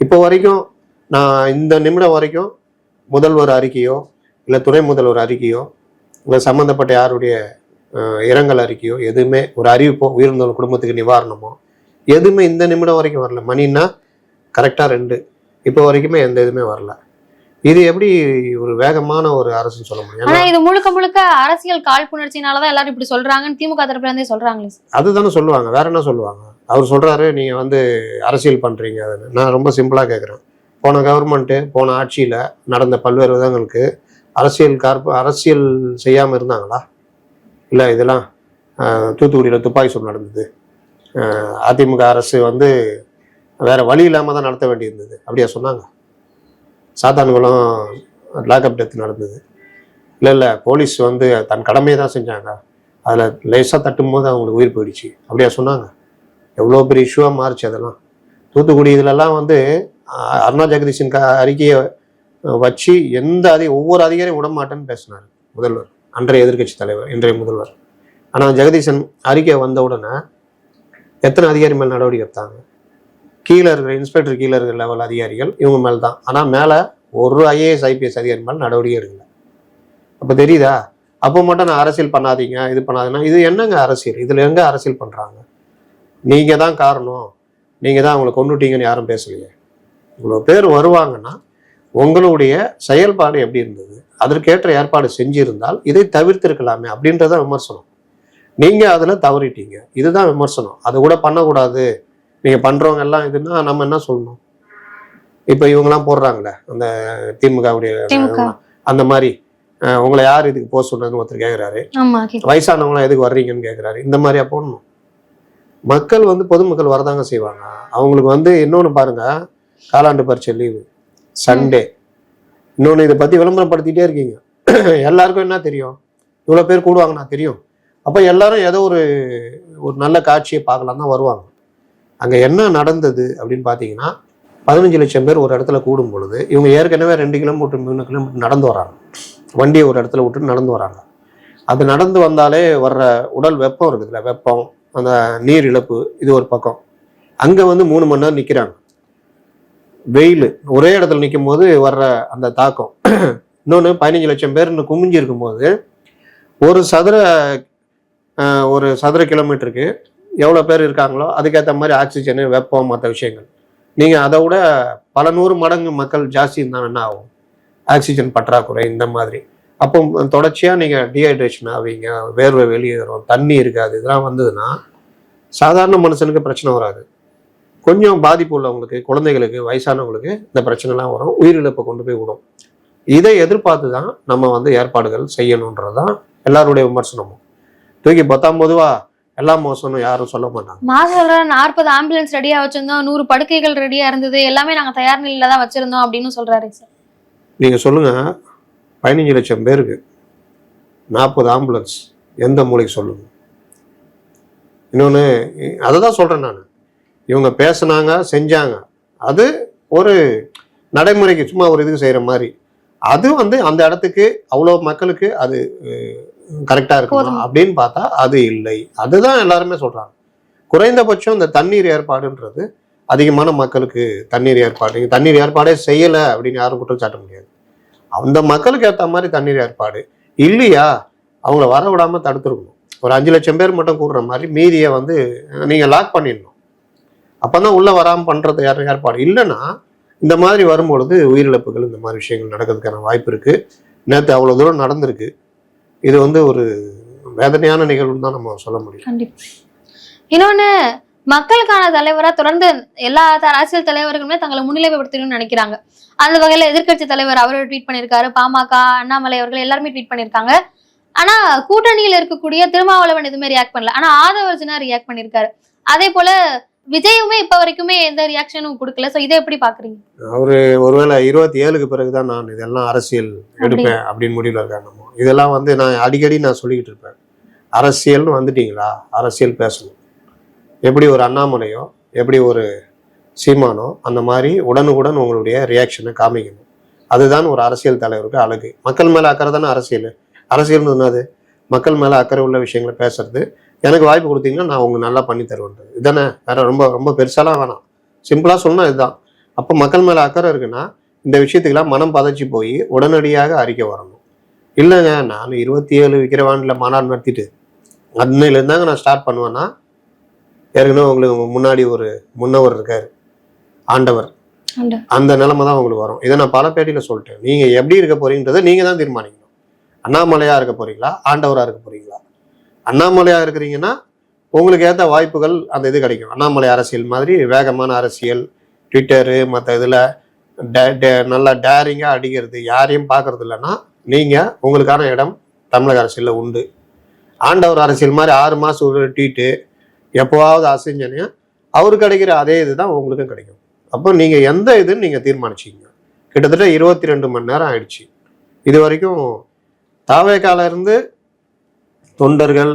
இப்போ வரைக்கும் நான் இந்த நிமிடம் வரைக்கும் முதல்வர் அறிக்கையோ இல்லை துணை முதல்வர் அறிக்கையோ இல்லை சம்மந்தப்பட்ட யாருடைய இரங்கல் அறிக்கையோ எதுவுமே ஒரு அறிவிப்போ உயிரிழந்தவங்க குடும்பத்துக்கு நிவாரணமோ எதுவுமே இந்த நிமிடம் வரைக்கும் வரல. மணின்னா கரெக்டாக ரெண்டு. இப்போ வரைக்குமே எந்த இதுவுமே வரல. இது எப்படி ஒரு வேகமான ஒரு அரசுன்னு சொல்ல முடியும்? ஆனா இது முழுக்க முழுக்க அரசியல் காழ்ப்புணர்ச்சினாலதான் எல்லாரும் இப்படி சொல்றாங்கன்னு திமுக தரப்புல இருந்தே சொல்றாங்களே அதுதானே சொல்லுவாங்க. வேற என்ன சொல்லுவாங்க? அவர் சொல்கிறாரு நீங்கள் வந்து அரசியல் பண்ணுறீங்க அதுன்னு. நான் ரொம்ப சிம்பிளாக கேட்குறேன் போன கவர்மெண்ட்டு போன ஆட்சியில் நடந்த பல்வேறு விதங்களுக்கு அரசியல் கார்ப்பு அரசியல் செய்யாமல் இருந்தாங்களா? இல்லை இதெல்லாம் தூத்துக்குடியில் துப்பாக்கி சூடு நடந்தது. அதிமுக அரசு வந்து வேறு வழி இல்லாமல் தான் நடத்த வேண்டியிருந்தது. அப்படியா சொன்னாங்க? சாத்தான்குளம் லாக்அப் டெத் நடந்தது. இல்லை இல்லை போலீஸ் வந்து தன் கடமையை தான் செஞ்சாங்க. அதில் லேசாக தட்டும் போது அவங்களுக்கு உயிர் போயிடுச்சு. அப்படியா சொன்னாங்க? எவ்வளோ பெரிய இஷ்யூவாக மாறுச்சு அதெல்லாம். தூத்துக்குடி இதுலலாம் வந்து அருணா ஜெகதீஷன் க அறிக்கையை வச்சு எந்த அதிக ஒவ்வொரு அதிகாரியும் விட மாட்டேன்னு பேசினார் முதல்வர். அன்றைய எதிர்க்கட்சி தலைவர் இன்றைய முதல்வர். ஆனால் ஜெகதீசன் அறிக்கை வந்த உடனே எத்தனை அதிகாரி மேல் நடவடிக்கை எடுத்தாங்க? கீழே இருக்கிற இன்ஸ்பெக்டர் கீழே இருக்கிற லெவல் அதிகாரிகள் இவங்க மேல் தான். ஆனால் மேலே ஒரு ஐஏஎஸ் ஐபிஎஸ் அதிகாரி மேல் நடவடிக்கை எடுக்கல. அப்போ தெரியுதா? அப்போ மட்டும் நான் அரசியல் பண்ணாதீங்க இது பண்ணாதீங்கன்னா இது என்னங்க அரசியல்? இதில் எங்கே அரசியல் பண்ணுறாங்க நீங்கள் தான் காரணம். நீங்கள் தான் அவங்கள கொண்டுட்டீங்கன்னு யாரும் பேசலையே. இவ்வளோ பேர் வருவாங்கன்னா உங்களுடைய செயல்பாடு எப்படி இருந்தது? அதற்கேற்ற ஏற்பாடு செஞ்சிருந்தால் இதை தவிர்த்திருக்கலாமே அப்படின்றத விமர்சனம். நீங்கள் அதில் தவறிட்டீங்க. இதுதான் விமர்சனம். அது கூட பண்ணக்கூடாது. நீங்கள் பண்ணுறவங்க எல்லாம் இதுன்னா நம்ம என்ன சொல்லணும்? இப்போ இவங்கெல்லாம் போடுறாங்களே அந்த திமுகவுடைய திமுக. அந்த மாதிரி. உங்களை யார் இதுக்கு போக சொன்னதுன்னு ஒருத்தர் கேட்குறாரு. வயசானவங்களாம் எதுக்கு வர்றீங்கன்னு கேட்குறாரு இந்த மாதிரியா போடணும். மக்கள் வந்து பொதுமக்கள் வரதாங்க செய்வாங்க. அவங்களுக்கு வந்து இன்னொன்று பாருங்க காலாண்டு பரீட்சை லீவு சண்டே இன்னொன்று இதை பற்றி விளம்பரப்படுத்திட்டே இருக்கீங்க. எல்லாருக்கும் என்ன தெரியும்? இவ்வளோ பேர் கூடுவாங்கண்ணா தெரியும். அப்போ எல்லாரும் ஏதோ ஒரு ஒரு நல்ல காட்சியை பார்க்கலாம் தான் வருவாங்க. அங்கே என்ன நடந்தது அப்படின்னு பார்த்தீங்கன்னா பதினஞ்சு லட்சம் பேர் ஒரு இடத்துல கூடும் பொழுது இவங்க ஏற்கனவே ரெண்டு கிலோமீட்டர் மூணு கிலோமீட்டர் நடந்து வராங்க. வண்டியை ஒரு இடத்துல விட்டு நடந்து வராங்க. அது நடந்து வந்தாலே வர்ற உடல் வெப்பம் இருக்குதுல்ல வெப்பம். அந்த நீர் இழப்பு இது ஒரு பக்கம். அங்கே வந்து மூணு மணி நேரம் நிற்கிறாங்க வெயில் ஒரே இடத்துல நிற்கும் போது வர்ற அந்த தாக்கம். இன்னொன்று பதினஞ்சு லட்சம் பேர் இன்னும் குமிஞ்சு இருக்கும்போது ஒரு சதுர ஒரு சதுர கிலோமீட்டருக்கு எவ்வளோ பேர் இருக்காங்களோ அதுக்கேற்ற மாதிரி ஆக்சிஜனு வெப்பம் மற்ற விஷயங்கள். நீங்கள் அதை விட பல நூறு மடங்கு மக்கள் ஜாஸ்தி இருந்தால் என்ன ஆகும்? ஆக்சிஜன் பற்றாக்குறை இந்த மாதிரி. அப்போ தொடர்ச்சியாக நீங்கள் டீஹைட்ரேஷன் ஆவீங்க வேர்வை வெளியேறும் தண்ணி இருக்காது இதெல்லாம் வந்ததுன்னா சாதாரண மனுஷனுக்கு பிரச்சனை வராது. கொஞ்சம் பாதிப்பு உள்ளவங்களுக்கு குழந்தைகளுக்கு வயசானவங்களுக்கு இந்த பிரச்சனைலாம் வரும் உயிரிழப்பை கொண்டு போய் விடும். இதை எதிர்பார்த்து தான் நம்ம வந்து ஏற்பாடுகள் செய்யணுன்றது தான் எல்லாருடைய விமர்சனமும். தூக்கி பத்தாம் பொதுவா எல்லாம் மோசம்னு யாரும் சொல்ல மாட்டாங்க. மாசம் சொல்ற நாற்பது ஆம்புலன்ஸ் ரெடியா வச்சிருந்தோம் நூறு படுக்கைகள் ரெடியா இருந்தது எல்லாமே நாங்க தயார் நிலையில தான் வச்சிருந்தோம் அப்படின்னு சொல்றாரு சார். நீங்கள் சொல்லுங்கள் பதினஞ்சு லட்சம் பேருக்கு நாற்பது ஆம்புலன்ஸ் எந்த மூலைக்கு சொல்லுங்க? இன்னொன்று அதை தான் சொல்கிறேன் நான். இவங்க பேசுனாங்க செஞ்சாங்க. அது ஒரு நடைமுறைக்கு சும்மா ஒரு இதுக்கு செய்கிற மாதிரி. அது வந்து அந்த இடத்துக்கு அவ்வளோ மக்களுக்கு அது கரெக்டாக இருக்குமா. அப்படின்னு பார்த்தா அது இல்லை. அதுதான் எல்லாருமே சொல்கிறாங்க குறைந்தபட்சம் இந்த தண்ணீர் ஏற்பாடுன்றது அதிகமான மக்களுக்கு தண்ணீர் ஏற்பாடு தண்ணீர் ஏற்பாடே செய்யலை அப்படின்னு யாரும் குற்றம் சாட்ட முடியாது. அந்த மக்களுக்கு ஏற்ற மாதிரி தண்ணீர் ஏற்பாடு. இல்லையா? அவங்கள வர விடாம தடுத்துருக்கணும். ஒரு அஞ்சு லட்சம் பேர் மட்டும் கூடுற மாதிரி மீதியை வந்து நீங்கள் லாக் பண்ணிடணும். அப்பதான் உள்ள வராமல் பண்றது யார் ஏற்பாடு? இல்லைன்னா இந்த மாதிரி வரும்பொழுது உயிரிழப்புகள் இந்த மாதிரி விஷயங்கள் நடக்கிறதுக்கான வாய்ப்பு இருக்கு. நேற்று அவ்வளோ தூரம் நடந்திருக்கு. இது வந்து ஒரு வேதனையான நிகழ்வுன்னு தான் நம்ம சொல்ல முடியும். கண்டிப்பா. இன்னொன்னு மக்களுக்கான தலைவரா தொடர்ந்து எல்லா அரசியல் தலைவர்களுமே தங்களை முன்னிலைப்படுத்தணும்னு நினைக்கிறாங்க. அந்த வகையில எதிர்க்கட்சி தலைவர் அவர் ட்வீட் பண்ணியிருக்காரு. பாமக அண்ணாமலை அவர்கள் எல்லாருமே ட்வீட் பண்ணியிருக்காங்க. ஆனா கூட்டணியில இருக்கக்கூடிய திருமாவளவன் எதுவுமே ரியாக்ட் பண்ணல. ஆனா ஆதவர்ஜனா ரியாக்ட் பண்ணியிருக்காரு. அதே போல விஜயுமே இப்ப வரைக்குமே எந்த ரியாக்ஷனும் கொடுக்கல. சோ இதை எப்படி பாக்குறீங்க? அவரு ஒருவேளை இருபத்தி ஏழுக்கு பிறகுதான் நான் இதெல்லாம் அரசியல் எடுப்பேன் அப்படின்னு முடிவில் இருக்காங்க நம்ம. இதெல்லாம் வந்து நான் அடிக்கடி நான் சொல்லிக்கிட்டு இருப்பேன். அரசியல்னு வந்துட்டீங்களா? அரசியல் பேசணும். எப்படி ஒரு அண்ணாமலையோ எப்படி ஒரு சீமானோ அந்த மாதிரி உடனுக்குடன் உங்களுடைய ரியாக்ஷனை காமிக்கணும். அதுதான் ஒரு அரசியல் தலைவருக்கு அழகு. மக்கள் மேலே அக்கறை தானே அரசியல்? அரசியல்னு என்னது? மக்கள் மேலே அக்கறை உள்ள விஷயங்களை பேசுறது. எனக்கு வாய்ப்பு கொடுத்தீங்கன்னா நான் உங்களுக்கு நல்லா பண்ணி தருவேன்றது. இதானே வேற ரொம்ப ரொம்ப பெருசாலாம் வேணாம். சிம்பிளாக சொன்னால் இதுதான். அப்போ மக்கள் மேலே அக்கறை இருக்குன்னா இந்த விஷயத்துக்கெல்லாம் மனம் பதச்சி போய் உடனடியாக அறிக்கை வரணும். இல்லைங்க நான் இருபத்தி ஏழு விக்கிரவாண்டில் மாநாடு நடத்திட்டு அன்னையிலேருந்தாங்க நான் ஸ்டார்ட் பண்ணுவேன்னா ஏற்கனவே உங்களுக்கு முன்னாடி ஒரு முன்னவர் இருக்கார். ஆண்டவர். அந்த நிலைமை தான் உங்களுக்கு வரும். இதை நான் பல பேட்டியில் சொல்லிட்டேன். நீங்கள் எப்படி இருக்க போறீங்கன்றதை நீங்கள் தான் தீர்மானிக்கணும். அண்ணாமலையாக இருக்க போறீங்களா? ஆண்டவராக இருக்க போறீங்களா? அண்ணாமலையாக இருக்கிறீங்கன்னா உங்களுக்கு ஏற்ற வாய்ப்புகள் அந்த இது கிடைக்கும். அண்ணாமலை அரசியல் மாதிரி வேகமான அரசியல் ட்விட்டரு மற்ற இதில் நல்லா டேரிங்காக அடிக்கிறது யாரையும் பார்க்கறது இல்லைன்னா நீங்கள் உங்களுக்கான இடம் தமிழக அரசியலில் உண்டு. ஆண்டவர் அரசியல் மாதிரி ஆறு மாதம் ஒரு ட்வீட்டு எப்போவாவது அசைஞ்சனையும் அவருக்கு கிடைக்கிற அதே இதுதான் உங்களுக்கும் கிடைக்கும். அப்போ நீங்கள் எந்த இதுன்னு நீங்கள் தீர்மானிச்சிங்க. கிட்டத்தட்ட இருபத்தி ரெண்டு மணி நேரம் ஆயிடுச்சு. இது வரைக்கும் இருந்து தொண்டர்கள்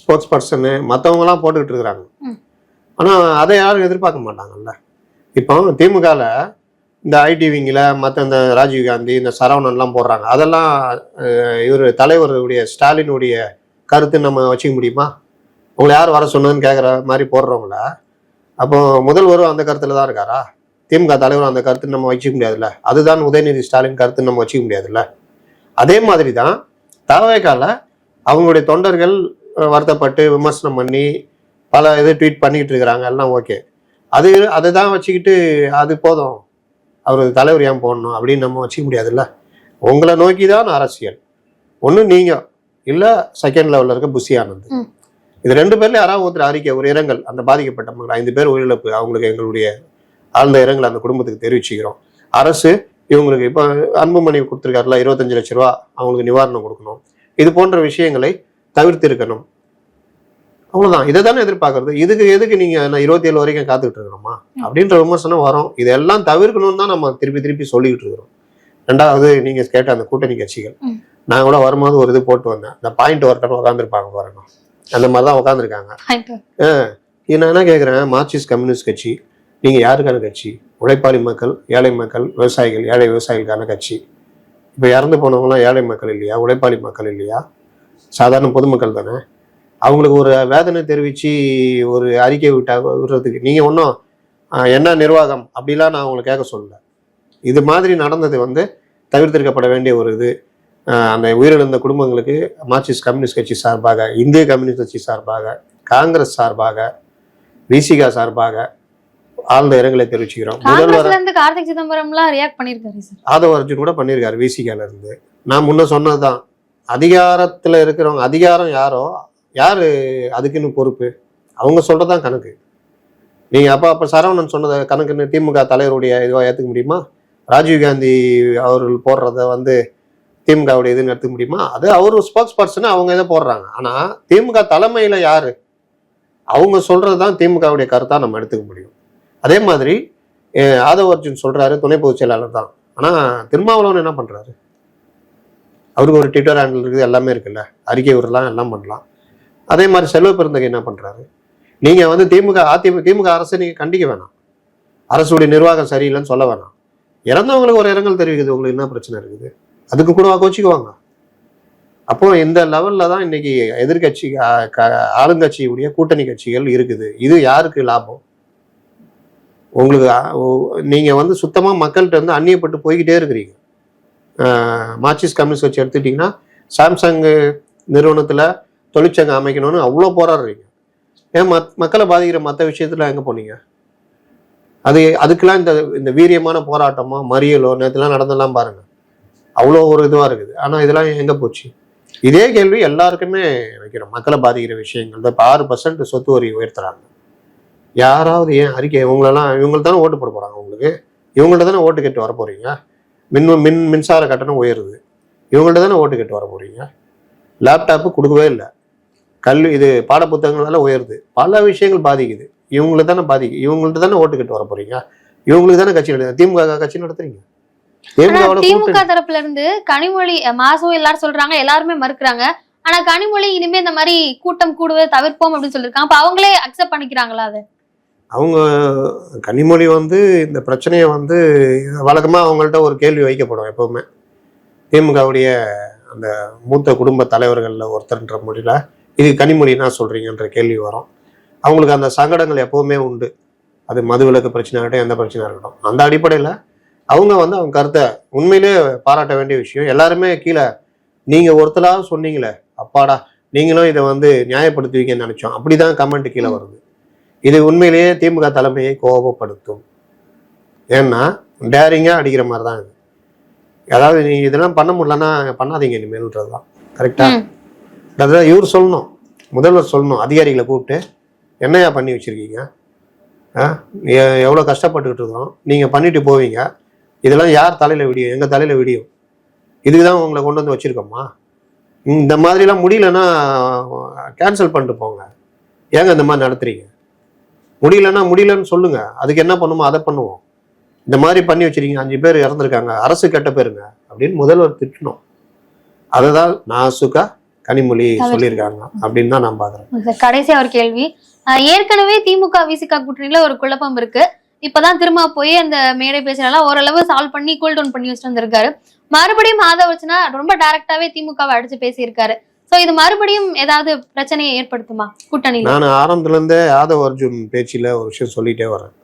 ஸ்போர்ட்ஸ் பர்சனு மற்றவங்கலாம் போட்டுக்கிட்டு இருக்கிறாங்க. ஆனால் அதை யாரும் எதிர்பார்க்க மாட்டாங்கல்ல. இப்போ திமுகவில் இந்த ஐடிவிங்கில் மற்ற இந்த ராஜீவ் காந்தி இந்த சரவணன்லாம் போடுறாங்க. அதெல்லாம் இவர் தலைவருடைய ஸ்டாலினுடைய கருத்து நம்ம வச்சுக்க முடியுமா? உங்களை யார் வர சொன்னதுன்னு கேட்குற மாதிரி போடுறவங்கள அப்போ முதல்வரும் அந்த கருத்துல தான் இருக்காரா? திமுக தலைவரும் அந்த கருத்து நம்ம வச்சுக்க முடியாதுல்ல? அதுதான் உதயநிதி ஸ்டாலின் கருத்து நம்ம வச்சுக்க முடியாதுல்ல? அதே மாதிரி தான் தவவேக்கால அவங்களுடைய தொண்டர்கள் வருத்தப்பட்டு விமர்சனம் பண்ணி பல இது ட்வீட் பண்ணிக்கிட்டு இருக்கிறாங்க எல்லாம் ஓகே. அது அதை தான் வச்சுக்கிட்டு அது போதும். அவரது தலைவர் ஏன் போடணும் அப்படின்னு நம்ம வச்சுக்க முடியாதுல்ல? உங்களை நோக்கி தான் அரசியல். ஒன்று நீங்கள் இல்லை செகண்ட் லெவலில் இருக்க புஷி ஆனந்த் இது ரெண்டு பேர்ல யாராவது ஒருத்தர் அறிக்கை ஒரு இரங்கல் அந்த பாதிக்கப்பட்ட மக்கள் ஐந்து பேர் உயிரிழப்பு அவங்களுக்கு எங்களுடைய ஆழ்ந்த இரங்கல் அந்த குடும்பத்துக்கு தெரிவிச்சுக்கிறோம். அரசு இவங்களுக்கு இப்போ அன்புமணி கொடுத்துருக்காருல இருபத்தஞ்சு லட்ச ரூபா அவங்களுக்கு நிவாரணம் கொடுக்கணும். இது போன்ற விஷயங்களை தவிர்த்து இருக்கணும் அவ்வளவுதான். இதை தானே எதிர்பார்க்கறது? இதுக்கு எதுக்கு நீங்க நான் இருபத்தி ஏழு வரைக்கும் காத்துக்கிட்டு இருக்கணுமா? அப்படின்ற விமர்சனம் வரும். இதெல்லாம் தவிர்க்கணும்னு தான் நம்ம திருப்பி திருப்பி சொல்லிக்கிட்டு இருக்கிறோம். ரெண்டாவது நீங்க கேட்ட அந்த கூட்டணி கட்சிகள். நான் கூட வரும்போது ஒரு இது போட்டு வந்தேன். இந்த பாயிண்ட் வரட்டும் உட்காந்துருப்பாங்க பாருங்க. அந்த மாதிரி தான் உட்காந்துருக்காங்க நான் என்ன கேட்குறேன் மார்க்சிஸ்ட் கம்யூனிஸ்ட் கட்சி நீங்கள் யாருக்கான கட்சி? உழைப்பாளி மக்கள் ஏழை மக்கள் விவசாயிகள் ஏழை விவசாயிகளுக்கான கட்சி. இப்போ இறந்து போனவங்களாம் ஏழை மக்கள் இல்லையா? உழைப்பாளி மக்கள் இல்லையா? சாதாரண பொதுமக்கள் தானே? அவங்களுக்கு ஒரு வேதனை தெரிவித்து ஒரு அறிக்கை விட்டா விடுறதுக்கு நீங்கள் ஒன்றும் என்ன நிர்வாகம்? அப்படிலாம் நான் அவங்களை கேட்க சொல்லலை. இது மாதிரி நடந்தது வந்து தவிர்த்திருக்கப்பட வேண்டிய ஒரு இது. அந்த உயிரிழந்த குடும்பங்களுக்கு மார்க்சிஸ்ட் கம்யூனிஸ்ட் கட்சி சார்பாக இந்திய கம்யூனிஸ்ட் கட்சி சார்பாக காங்கிரஸ் சார்பாக விசிகா சார்பாக ஆழ்ந்த இரங்கலை தெரிவிச்சுக்கிறோம். முதல்வர் கார்த்திக் சிதம்பரம்லாம் ரியாக்ட் ஆதவ அர்ஜுன் கூட பண்ணியிருக்காரு விசிகால இருந்து நான் முன்ன சொன்னதுதான். அதிகாரத்துல இருக்கிறவங்க அதிகாரம் யாரோ யாரு அதுக்குன்னு பொறுப்பு? அவங்க சொல்றதுதான் கணக்கு. நீங்க அப்ப அப்ப சரவணன் சொன்னதை கணக்குன்னு திமுக தலைவருடைய இதுவா ஏத்துக்க முடியுமா? ராஜீவ் காந்தி அவர்கள் போடுறத வந்து திமுகவுடைய இதுன்னு எடுத்துக்க முடியுமா? அது அவர் ஸ்போக்ஸ் பர்சன் அவங்க இதை போடுறாங்க. ஆனா திமுக தலைமையில யாரு? அவங்க சொல்றதுதான் திமுகவுடைய கருத்தாக நம்ம எடுத்துக்க முடியும். அதே மாதிரி ஆதவ அர்ஜுன் சொல்றாரு துணை பொதுச் செயலாளர் தான். ஆனா திருமாவளவன் என்ன பண்றாரு? அவருக்கு ஒரு ட்விட்டர் ஹேண்டில் இருக்குது எல்லாமே இருக்குல்ல. அறிக்கை விடலாம் எல்லாம் பண்ணலாம். அதே மாதிரி செல்வ பெருந்தகை என்ன பண்றாரு? நீங்க வந்து திமுக அதிமுக திமுக அரசை நீங்க கண்டிக்க வேணாம். அரசுடைய நிர்வாகம் சரியில்லைன்னு சொல்ல வேணாம். இறந்தவங்களுக்கு ஒரு இரங்கல் தெரிவிக்குது. உங்களுக்கு என்ன பிரச்சனை இருக்குது? அதுக்கு கூட கோச்சிக்குவாங்க அப்போ இந்த லெவலில் தான் இன்னைக்கு எதிர்கட்சி க- ஆளுங்கட்சியுடைய கூட்டணி கட்சிகள் இருக்குது. இது யாருக்கு லாபம்? உங்களுக்கு நீங்கள் வந்து சுத்தமாக மக்கள்கிட்ட வந்து அந்நியப்பட்டு போய்கிட்டே இருக்கிறீங்க. மார்க்சிஸ்ட் கம்யூனிஸ்ட் கட்சி எடுத்துக்கிட்டிங்கன்னா சாம்சங் நிறுவனத்தில் தொழிற்சங்கம் அமைக்கணும்னு அவ்வளோ போராடுறீங்க. ஏன் மத் மக்களை பாதிக்கிற மற்ற விஷயத்துல எங்கே போனீங்க? அது அதுக்கெல்லாம் இந்த இந்த வீரியமான போராட்டமோ மறியலோ நேற்றுலாம் நடந்தெல்லாம் பாருங்கள் அவ்வளோ ஒரு இதுவாக இருக்குது. ஆனால் இதெல்லாம் எங்கே போச்சு? இதே கேள்வி எல்லாருக்குமே வைக்கிறோம். மக்களை பாதிக்கிற விஷயங்கள் இப்போ ஆறு பர்சன்ட் சொத்து வரி உயர்த்துறாங்க. யாராவது ஏன் அறிக்கை இவங்களெல்லாம் இவங்களுக்கு தானே ஓட்டு போட போகிறாங்க உங்களுக்கு? இவங்கள்ட்ட தானே ஓட்டு கேட்டு வர போறீங்க? மின் மின் மின்சார கட்டணம் உயருது. இவங்கள்ட்ட தானே ஓட்டு கேட்டு வர போகிறீங்க லேப்டாப்பு கொடுக்கவே இல்லை. கல்வி இது பாடப்புத்தகங்கள் எல்லாம் உயருது. பல விஷயங்கள் பாதிக்குது. இவங்கள தானே பாதிக்கு இவங்கள்ட்ட தானே ஓட்டு கேட்டு வர போகிறீங்க இவங்களுக்கு தானே கட்சி நடத்து திமுக கட்சி நடத்துறீங்க? திமுக தரப்புல இருந்து கனிமொழி மாசு எல்லாரும் சொல்றாங்க எல்லாருமே மறுக்கிறாங்க. ஆனா கனிமொழி இனிமே இந்த மாதிரி கூட்டம் கூடுவதை தவிர்ப்போம் அப்படின்னு சொல்லிருக்காங்க அப்ப அவங்களே அக்செப்ட் பண்ணிக்கிறாங்களா அதை? அவங்க கனிமொழி வந்து இந்த பிரச்சனையை வந்து வழக்கமாக அவங்கள்ட்ட ஒரு கேள்வி வைக்கப்படும் எப்பவுமே. திமுகவுடைய அந்த மூத்த குடும்ப தலைவர்களில் ஒருத்தர்ன்ற முறையில் இது கனிமொழி என்ன சொல்றீங்கன்ற கேள்வி வரும். அவங்களுக்கு அந்த சங்கடங்கள் எப்பவுமே உண்டு. அது மதுவிலக்கு பிரச்சனை இருக்கட்டும் எந்த பிரச்சனையா இருக்கட்டும். அந்த அடிப்படையில் அவங்க வந்து அவங்க கருத்தை உண்மையிலே பாராட்ட வேண்டிய விஷயம். எல்லாருமே கீழே நீங்கள் ஒருத்தலாவது சொன்னீங்களே அப்பாடா நீங்களும் இதை வந்து நியாயப்படுத்துவீங்கன்னு நினைச்சோம். அப்படிதான் கமெண்ட் கீழே வருது. இது உண்மையிலேயே திமுக தலைமையை கோபப்படுத்தும். ஏன்னா டேரிங்கா அடிக்கிற மாதிரி தான் இது. அதாவது நீ இதெல்லாம் பண்ண முடியலன்னா பண்ணாதீங்க இனிமேல்ன்றது தான் கரெக்டா ம். அதான் இவர் சொல்லணும். முதல்வர் சொல்லணும். அதிகாரிகளை கூப்பிட்டு என்னையா பண்ணி வச்சிருக்கீங்க? எவ்வளோ கஷ்டப்பட்டுக்கிட்டு இருக்கோம்? நீங்கள் பண்ணிட்டு போவீங்க? இதெல்லாம் யார் தலையில் விடியும்? எங்கள் தலையில் விடியும்? இதுக்கு தான் உங்களை கொண்டு வந்து வச்சுருக்கோமா? இந்த மாதிரிலாம் முடியலன்னா கேன்சல் பண்ணிட்டு போங்க. ஏங்க இந்த மாதிரி நடத்துறீங்க? முடியலன்னா முடியலன்னு சொல்லுங்க. அதுக்கு என்ன பண்ணுமோ அதை பண்ணுவோம். இந்த மாதிரி பண்ணி வச்சிருக்கீங்க. அஞ்சு பேர் இறந்துருக்காங்க. அரசு கெட்ட பேருங்க. அப்படின்னு முதல்வர் திட்டணும். அதை தான் நாசுக்கா கனிமொழி. சொல்லியிருக்காங்க. அப்படின்னு தான் நான் பார்க்குறேன் சார், கடைசியா ஒரு கேள்வி. ஏற்கனவே திமுக விசிக கூட்டணியில ஒரு குழப்பம் இருக்கு. இப்பதான் திரும்ப போய் அந்த மேடை பேசுறதெல்லாம் ஓரளவு சால்வ் பண்ணி கூல் டவுன் பண்ணி வச்சுட்டு வந்திருக்காரு. மறுபடியும் மாதவர்ச்சனா ரொம்ப டைரக்டாவே திமுகவை அடிச்சு பேசியிருக்காரு. சோ இது மறுபடியும் ஏதாவது பிரச்சனையை ஏற்படுத்துமா? கூட்டணி நான் ஆரம்பத்துல இருந்தே யாதவ் அர்ஜுன் பேச்சில் ஒரு விஷயம் சொல்லிட்டே வரேன்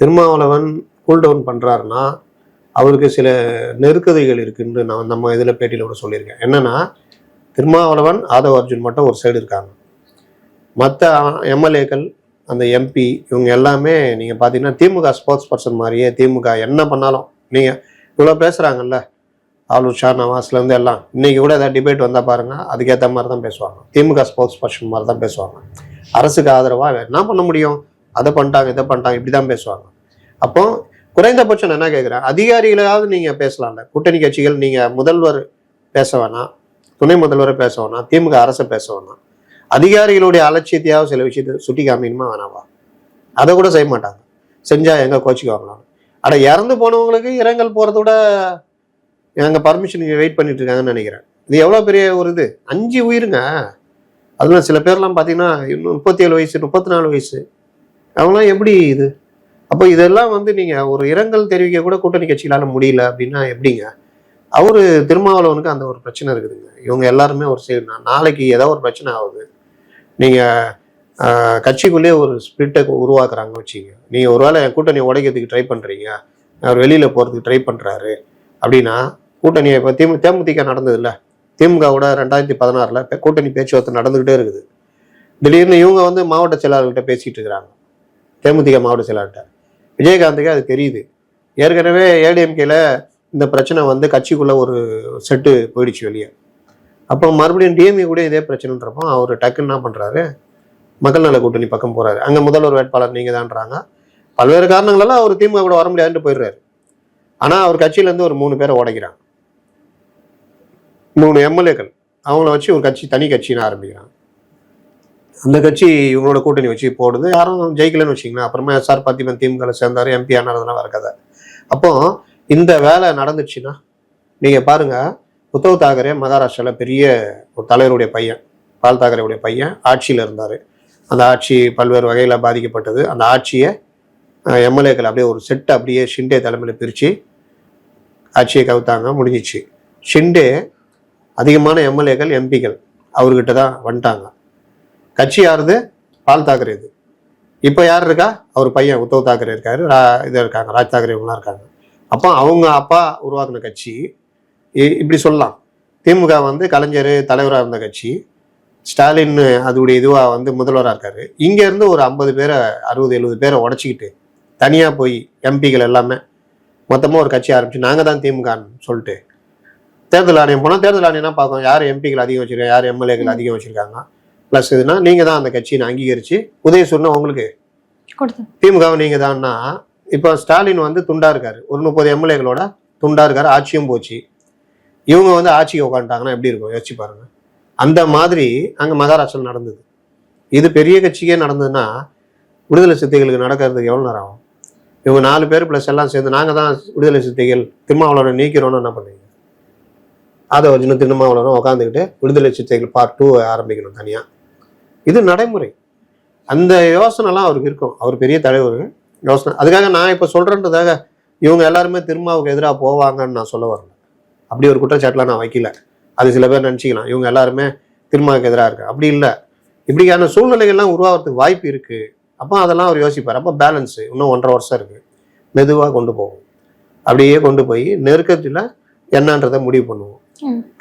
திருமாவளவன் கூல் டவுன் பண்ணுறாருன்னா அவருக்கு சில நெருக்கதைகள் இருக்குன்னு நான் நம்ம இதில் பேட்டியில் கூட சொல்லியிருக்கேன். என்னன்னா திருமாவளவன் ஆதவ் அர்ஜுன் மட்டும் ஒரு சைடு இருக்காங்க. மற்ற எம்எல்ஏக்கள் அந்த எம்பி இவங்க எல்லாமே நீங்கள் பார்த்தீங்கன்னா திமுக ஸ்போர்ட்ஸ் பர்சன் மாதிரியே திமுக என்ன பண்ணாலும் நீங்கள் இவ்வளோ பேசுகிறாங்கல்ல ஆலூர் ஷா நவாஸ்லேருந்து எல்லாம் இன்னைக்கு கூட ஏதாவது டிபேட் வந்தால் பாருங்கள் அதுக்கேற்ற மாதிரி தான் பேசுவாங்க. திமுக ஸ்போர்ட்ஸ் பர்சன் மாதிரி தான் பேசுவாங்க. அரசுக்கு ஆதரவாக என்ன பண்ண முடியும்? அதை பண்ணிட்டாங்க இதை பண்ணிட்டாங்க இப்படி தான் பேசுவாங்க. அப்போ குறைந்தபட்சம் நான் என்ன கேட்குறேன் அதிகாரிகளாவது நீங்கள் பேசலாம்ல. கூட்டணி கட்சிகள் நீங்கள் முதல்வர் பேச வேணாம் துணை முதல்வரை பேச வேணாம் திமுக அரசை பேச வேணாம். அதிகாரிகளுடைய அலட்சியத்தையாவது சில விஷயத்தை சுட்டி காமிக்கணுமா? வேணாவா? அதை கூட செய்ய மாட்டாங்க. செஞ்சா எங்க கோச்சிக்குவாங்களாம் ஆனால் அட இறந்து போனவங்களுக்கு இரங்கல் போகிறதோட விட எங்க பர்மிஷன் வெயிட் பண்ணிட்டு இருக்காங்கன்னு நினைக்கிறேன். இது எவ்வளோ பெரிய ஒரு இது? அஞ்சு உயிருங்க. அதில் சில பேர்லாம் பார்த்தீங்கன்னா இன்னும் முப்பத்தி ஏழு வயசு முப்பத்தி நாலு வயசு. அவங்களாம் எப்படி இது? அப்போ இதெல்லாம் வந்து நீங்கள் ஒரு இரங்கல் தெரிவிக்க கூட கூட்டணி கட்சிகளால் முடியல அப்படின்னா எப்படிங்க? அவர் திருமாவளவனுக்கு அந்த ஒரு பிரச்சனை இருக்குதுங்க. இவங்க எல்லாருமே ஒரு செய்யணும் நாளைக்கு ஏதோ ஒரு பிரச்சனை ஆகுது. நீங்கள் கட்சிக்குள்ளேயே ஒரு ஸ்பிரிட்டை உருவாக்குறாங்க வச்சுங்க ஒரு ஒருவேளை என் கூட்டணியை உடைக்கிறதுக்கு ட்ரை பண்ணுறீங்க அவர் வெளியில் போகிறதுக்கு ட்ரை பண்ணுறாரு அப்படின்னா கூட்டணியை இப்போ திமு தேமுதிக நடந்தது இல்ல திமுகவோட ரெண்டாயிரத்தி பதினாறில் கூட்டணி பேச்சுவார்த்தை நடந்துக்கிட்டே இருக்குது. திடீர்னு இவங்க வந்து மாவட்ட செயலாளர்கிட்ட பேசிகிட்டு இருக்கிறாங்க. தேமுதிக மாவட்ட செயலாளர்கிட்ட. விஜயகாந்துக்கு அது தெரியுது. ஏற்கனவே ஏடிஎம்கேல இந்த பிரச்சனை வந்து கட்சிக்குள்ளே ஒரு செட்டு போயிடுச்சு வெளியே. அப்போ மறுபடியும் டிஎம்ஏ கூட இதே பிரச்சனைன்றப்போ அவர் டக்குன்னு என்ன பண்ணுறாரு மக்கள் நல கூட்டணி பக்கம் போகிறாரு அங்கே முதல்வர் வேட்பாளர் நீங்கள் தான்றாங்க. பல்வேறு காரணங்களால அவர் திமுக கூட வர முடியாதுன்னு போயிடுறாரு. ஆனால் அவர் கட்சியிலேருந்து ஒரு மூணு பேரை உடைக்கிறாங்க. மூணு எம்எல்ஏக்கள். அவங்கள வச்சு ஒரு கட்சி தனி கட்சின்னு ஆரம்பிக்கிறாங்க. அந்த கட்சி இவங்களோட கூட்டணி வச்சு போடுது. யாரும் ஜெயிக்கலன்னு வச்சிங்கன்னா அப்புறமா எஸ்ஆர் பார்த்திபன் திமுக சேர்ந்தார். எம்பி ஆனார்லாம் வேற கதை. அப்போ இந்த வேலை நடந்துச்சுன்னா நீங்கள் பாருங்க உத்தவ் தாக்கரே மகாராஷ்டிராவில் பெரிய ஒரு தலைவருடைய பையன் பால் தாக்கரேவுடைய பையன் ஆட்சியில் இருந்தார். அந்த ஆட்சி பல்வேறு வகையில் பாதிக்கப்பட்டது. அந்த ஆட்சியை எம்எல்ஏக்கள் அப்படியே ஒரு செட்டு அப்படியே ஷிண்டே தலைமையில் பிரித்து ஆட்சியை கவுத்தாங்க முடிஞ்சிச்சு. ஷிண்டே அதிகமான எம்எல்ஏக்கள் எம்பிக்கள் அவர்கிட்ட தான் வந்துட்டாங்க. கட்சி யாருது? பால் தாக்கரே இது. இப்போ யார் இருக்கா? அவர் பையன் உத்தவ் தாக்கரே இருக்காரு. ரா- இதாக இருக்காங்க ராஜ் தாக்கரே இவங்களாம் இருக்காங்க. அப்போ அவங்க அப்பா உருவாக்குன கட்சி இப்படி சொல்லலாம். திமுக வந்து கலைஞர் தலைவராக இருந்த கட்சி. ஸ்டாலின் அதோடைய இதுவாக வந்து முதல்வராக இருக்காரு. இங்க இருந்து ஒரு ஐம்பது பேரை அறுபது எழுபது பேரை உடச்சிக்கிட்டு தனியாக போய் எம்பிகள் எல்லாமே மொத்தமாக ஒரு கட்சி ஆரம்பிச்சு நாங்கள் தான் திமுகன்னு சொல்லிட்டு தேர்தல் ஆணையம் போனால் தேர்தல் ஆணையம்னா பார்க்கும் யார் எம்பிகள் அதிகம் வச்சிருக்காங்க யார் எம்எல்ஏக்கள் அதிகம் வச்சிருக்காங்க. ப்ளஸ் இதுனா நீங்கள் தான் அந்த கட்சியை அங்கீகரித்து உதயசூர்னா உங்களுக்கு திமுகவை நீங்க தான்னா இப்போ ஸ்டாலின் வந்து துண்டா இருக்காரு. ஒரு முப்பது எம்எல்ஏகளோட துண்டா இருக்காரு. ஆட்சியும் போச்சு. இவங்க வந்து ஆட்சிக்கு உட்காந்துட்டாங்கன்னா எப்படி இருக்கும்? யோசிச்சு பாருங்க. அந்த மாதிரி அங்கே மகாராஷ்டிரா நடந்தது. இது பெரிய கட்சிக்கே நடந்ததுன்னா விடுதலை சித்தைகளுக்கு நடக்கிறதுக்கு எவ்வளோ நேரம் ஆகும்? இவங்க நாலு பேர் ப்ளஸ் எல்லாம் சேர்ந்து நாங்கள் தான் விடுதலை சித்தைகள் திருமாவளவனை நீக்கிறோன்னு என்ன பண்ணுவீங்க அதை வச்சுன்னு திருமாவளவனும் உட்காந்துக்கிட்டு விடுதலை சித்தைகள் பார்ட் டூ ஆரம்பிக்கணும் தனியாக இது நடைமுறை. அந்த யோசனைலாம் அவருக்கு இருக்கும். அவர் பெரிய தலைவர் யோசனை. அதுக்காக நான் இப்போ சொல்கிறேன்றதாக இவங்க எல்லாருமே திருமாவுக்கு எதிராக போவாங்கன்னு நான் சொல்ல வரேன் அப்படி ஒரு குற்றச்சாட்டுலாம் நான் வைக்கல. அது சில பேர் நினச்சிக்கலாம். இவங்க எல்லாருமே திருமாவுக்கு எதிராக இருக்கு. அப்படி இல்லை. இப்படியான சூழ்நிலைகள்லாம் உருவாகிறதுக்கு வாய்ப்பு இருக்கு. அப்போ அதெல்லாம் அவர் யோசிப்பார். அப்போ பேலன்ஸு இன்னும் ஒன்றரை வருஷம் இருக்கு. மெதுவாக கொண்டு போகும் அப்படியே கொண்டு போய் நெருக்கத்தில் என்னன்றதை முடிவு பண்ணுவோம்.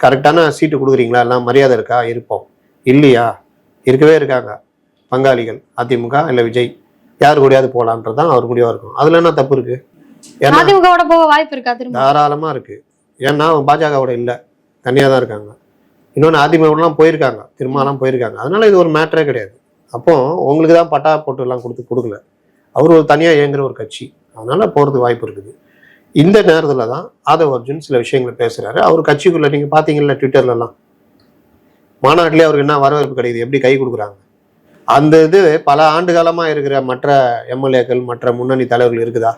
கரெக்டான சீட்டு கொடுக்குறீங்களா? எல்லாம் மரியாதை இருக்கா? இருப்போம். இல்லையா? இருக்கவே இருக்காங்க. பங்காளிகள் அதிமுக இல்லை விஜய். யார் கூடயாவது போகலான்றது தான் அவர் முடிவாக இருக்கும். அதில் என்ன தப்பு இருக்கு? ஏன்னா அதிமுகவோட போக வாய்ப்பு இருக்கா தாராளமாக இருக்கு. ஏன்னா பாஜகவோட இல்லை. தனியாக தான் இருக்காங்க. இன்னொன்று அதிமுகலாம் போயிருக்காங்க. திருமாலாம் போயிருக்காங்க. அதனால இது ஒரு மேட்டரே கிடையாது. அப்போ உங்களுக்கு தான் பட்டா போட்டு எல்லாம் கொடுத்து கொடுக்கல. அவர் ஒரு தனியாக இயங்குற ஒரு கட்சி. அதனால போகிறதுக்கு வாய்ப்பு இருக்குது. இந்த நேரத்தில் தான் ஆதவ் அர்ஜுன் சில விஷயங்களை பேசுகிறாரு அவர் கட்சிக்குள்ளே நீங்கள் பார்த்தீங்கல்ல ட்விட்டர்லலாம். மாநாட்டிலே அவருக்கு என்ன வரவேற்பு கிடைக்குது? எப்படி கை கொடுக்குறாங்க? அந்த இது பல ஆண்டு காலமாக இருக்கிற மற்ற எம்எல்ஏக்கள் மற்ற முன்னணி தலைவர்கள் இருக்குதா?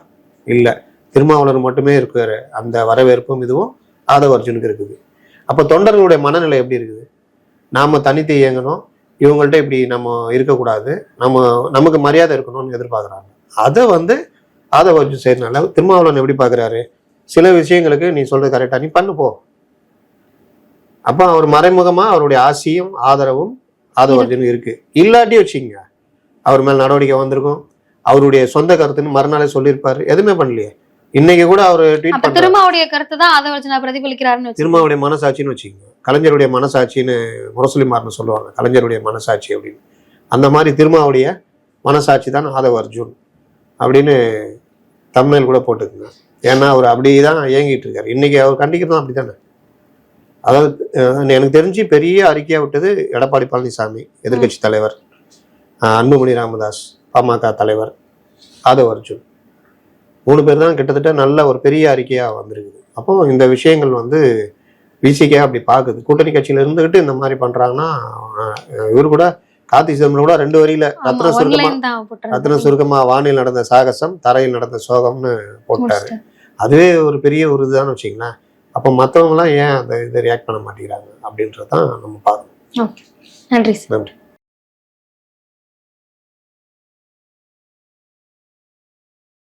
இல்லை. திருமாவளர் மட்டுமே இருக்கிற அந்த வரவேற்பும் இதுவும் ஆதவ அர்ஜுனுக்கு இருக்குது. அப்போ தொண்டர்களுடைய மனநிலை எப்படி இருக்குது? நாம் தனித்து இயங்கணும். இவங்கள்ட்ட இப்படி நம்ம இருக்கக்கூடாது. நம்ம நமக்கு மரியாதை இருக்கணும்னு எதிர்பார்க்குறாங்க. அதை வந்து ஆதவ அர்ஜுன் செய்யறதுனால திருமாவளவன் எப்படி பார்க்குறாரு? சில விஷயங்களுக்கு நீ சொல்றது கரெக்டாக நீ பண்ணு போ. அப்போ அவர் மறைமுகமாக அவருடைய ஆசையும் ஆதரவும் ஆதவ அர்ஜுன் இருக்கு. இல்லாட்டி வச்சுங்க அவர் மேல் நடவடிக்கை வந்திருக்கும். அவருடைய சொந்த கருத்துன்னு மறுநாளே சொல்லியிருப்பார். எதுவுமே பண்ணலையே. இன்னைக்கு கூட அவர் ட்வீட் திருமாவுடைய கருத்து தான் ஆதவர்ஜனா பிரதிபலிக்கிறாருன்னு வச்சுக்கோங்க. திருமாவுடைய மனசாட்சின்னு வச்சுக்கோங்க. கலைஞருடைய மனசாட்சின்னு முரசொலிமார்னு சொல்லுவாங்க. கலைஞருடைய மனசாட்சி அப்படின்னு. அந்த மாதிரி திருமாவுடைய மனசாட்சி தான் ஆதவ அர்ஜுன் அப்படின்னு தமிழ் கூட போட்டுக்குங்க. ஏன்னா அவர் அப்படிதான் இயங்கிட்டு இருக்காரு. இன்னைக்கு அவர் கண்டிக்கிறதும் அப்படித்தானே? அதாவது அஹ், எனக்கு தெரிஞ்சு பெரிய அறிக்கையா விட்டது எடப்பாடி பழனிசாமி எதிர்க்கட்சி தலைவர் அன்புமணி ராமதாஸ் பாமக தலைவர் ஆதவ அர்ஜுன். மூணு பேர் தான் கிட்டத்தட்ட நல்ல ஒரு பெரிய அறிக்கையா வந்திருக்குது. அப்போ இந்த விஷயங்கள் வந்து விசிகே அப்படி பார்க்குது கூட்டணி கட்சியில இருந்துகிட்டு இந்த மாதிரி பண்றாங்கன்னா இவர் கூட கார்த்தி சிதம்பரம் கூட ரெண்டு வரியில ரத்ன சுருக்கமா. ரத்ன சுருக்கமா வானில் நடந்த சாகசம் தரையில் நடந்த சோகம்னு போட்டாரு. அதுவே ஒரு பெரிய ஒரு இதுதான்னு வச்சுங்களேன் அப்போ மற்றவங்களாம் ஏன் அந்த இதை ரியாக்ட் பண்ண மாட்டேங்கிறாங்க அப்படின்றதான் நம்ம பார்க்கணும். நன்றி நன்றி.